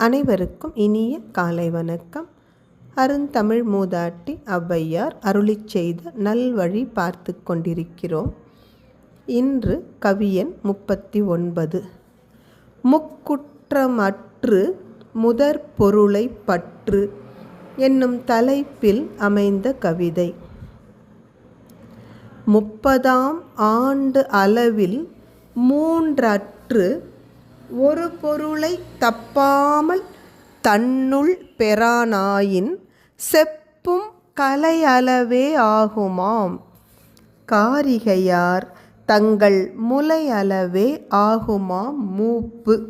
அனைவருக்கும் இனிய காலை வணக்கம். அருந்தமிழ் மூதாட்டி ஔவையார் அருளிச் செய்த நல்வழி பார்த்து கொண்டிருக்கிறோம். இன்று கவியன் முப்பத்தி ஒன்பது முக்குற்றமற்று முதற் பொருளை பற்று என்னும் தலைப்பில் அமைந்த கவிதை. முப்பதாம் ஆண்டு அளவில் மூன்றற்று ஒரு பொருளை தப்பாமல் தன்னுள் பெறானாயின் செப்பும் கலையளவே ஆகுமாம். காரிகையார் தங்கள் முலையளவே ஆகுமாம் மூப்பு.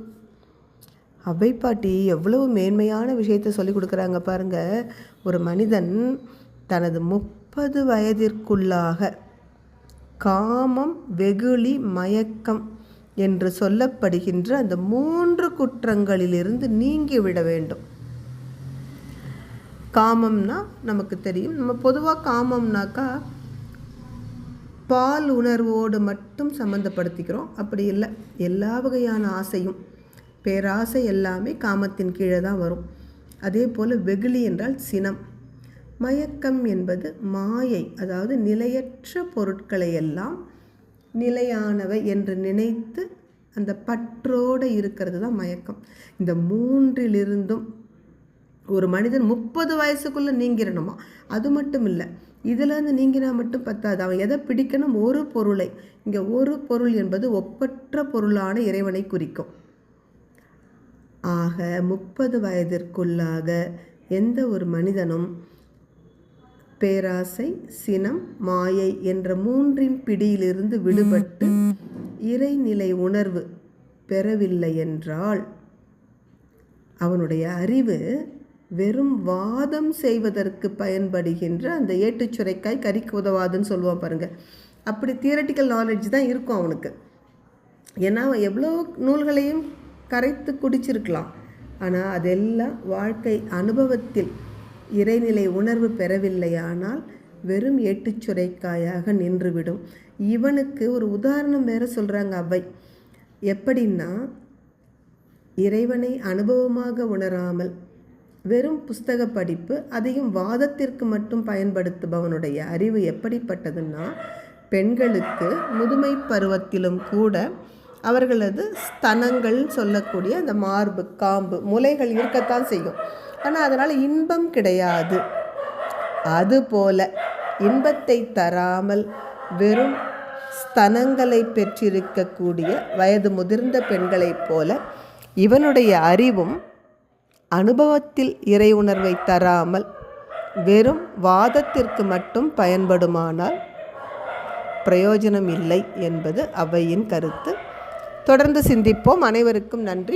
அவை பாட்டி எவ்வளவு மேன்மையான விஷயத்தை சொல்லி கொடுக்குறாங்க பாருங்க. ஒரு மனிதன் தனது முப்பது வயதிற்குள்ளாக காமம் வெகுளி மயக்கம் என்று சொல்லப்படுகின்ற அந்த மூன்று குற்றங்களிலிருந்து நீங்கிவிட வேண்டும். காமம்னா நமக்கு தெரியும். நம்ம பொதுவாக காமம்னாக்கா பால் உணர்வோடு மட்டும் சம்மந்தப்படுத்திக்கிறோம் அப்படி இல்லை. எல்லா வகையான ஆசையும் பேராசை எல்லாமே காமத்தின் கீழே தான் வரும். அதே போல் வெகுளி என்றால் சினம். மயக்கம் என்பது மாயை அதாவது நிலையற்ற பொருட்களை எல்லாம் நிலையானவை என்று நினைத்து அந்த பற்றோடு இருக்கிறது தான் மயக்கம். இந்த மூன்றிலிருந்தும் ஒரு மனிதன் முப்பது வயசுக்குள்ளே நீங்கிடணுமா அது மட்டும் இல்லை இதுலேருந்து நீங்கினா மட்டும் பத்தாது. அவன் எதை பிடிக்கணும்? ஒரு பொருளை. இங்கே ஒரு பொருள் என்பது ஒப்பற்ற பொருளான இறைவனை குறிக்கும். ஆக முப்பது வயதிற்குள்ளாக எந்த ஒரு மனிதனும் பேராசை சினம் மாயை என்ற மூன்றின் பிடியிலிருந்து விடுபட்டு இறைநிலை உணர்வு பெறவில்லை என்றால் அவனுடைய அறிவு வெறும் வாதம் செய்வதற்கு பயன்படுகின்ற அந்த ஏட்டுச்சுரைக்காய் கறிக்கு உதவாதுன்னு சொல்லுவான் பாருங்கள் அப்படி தியரட்டிக்கல் நாலேஜ் தான் இருக்கும் அவனுக்கு. ஏன்னா அவன் எவ்வளோ நூல்களையும் கரைத்து குடிச்சிருக்கலாம். ஆனால் அதெல்லாம் வாழ்க்கை அனுபவத்தில் இறைநிலை உணர்வு பெறவில்லையானால் வெறும் ஏட்டுச்சுரைக்காயாக நின்றுவிடும். இவனுக்கு ஒரு உதாரணம் வேற சொல்கிறாங்க அவை. எப்படின்னா இறைவனை அனுபவமாக உணராமல் வெறும் புஸ்தக படிப்பு அதையும் வாதத்திற்கு மட்டும் பயன்படுத்துபவனுடைய அறிவு எப்படிப்பட்டதுன்னா பெண்களுக்கு முதுமை பருவத்திலும் கூட அவர்களது ஸ்தனங்கள் சொல்லக்கூடிய அந்த மார்பு காம்பு முலைகள் இருக்கத்தான் செய்யும். ஆனால் அதனால் இன்பம் கிடையாது. அதுபோல இன்பத்தை தராமல் வெறும் ஸ்தனங்களை பெற்றிருக்கக்கூடிய வயது முதிர்ந்த பெண்களைப் போல இவனுடைய அறிவும் அனுபவத்தில் இறை உணர்வை தராமல் வெறும் வாதத்திற்கு மட்டும் பயன்படுமானால் பிரயோஜனம் இல்லை என்பது அவையின் கருத்து. தொடர்ந்து சிந்திப்போம். அனைவருக்கும் நன்றி.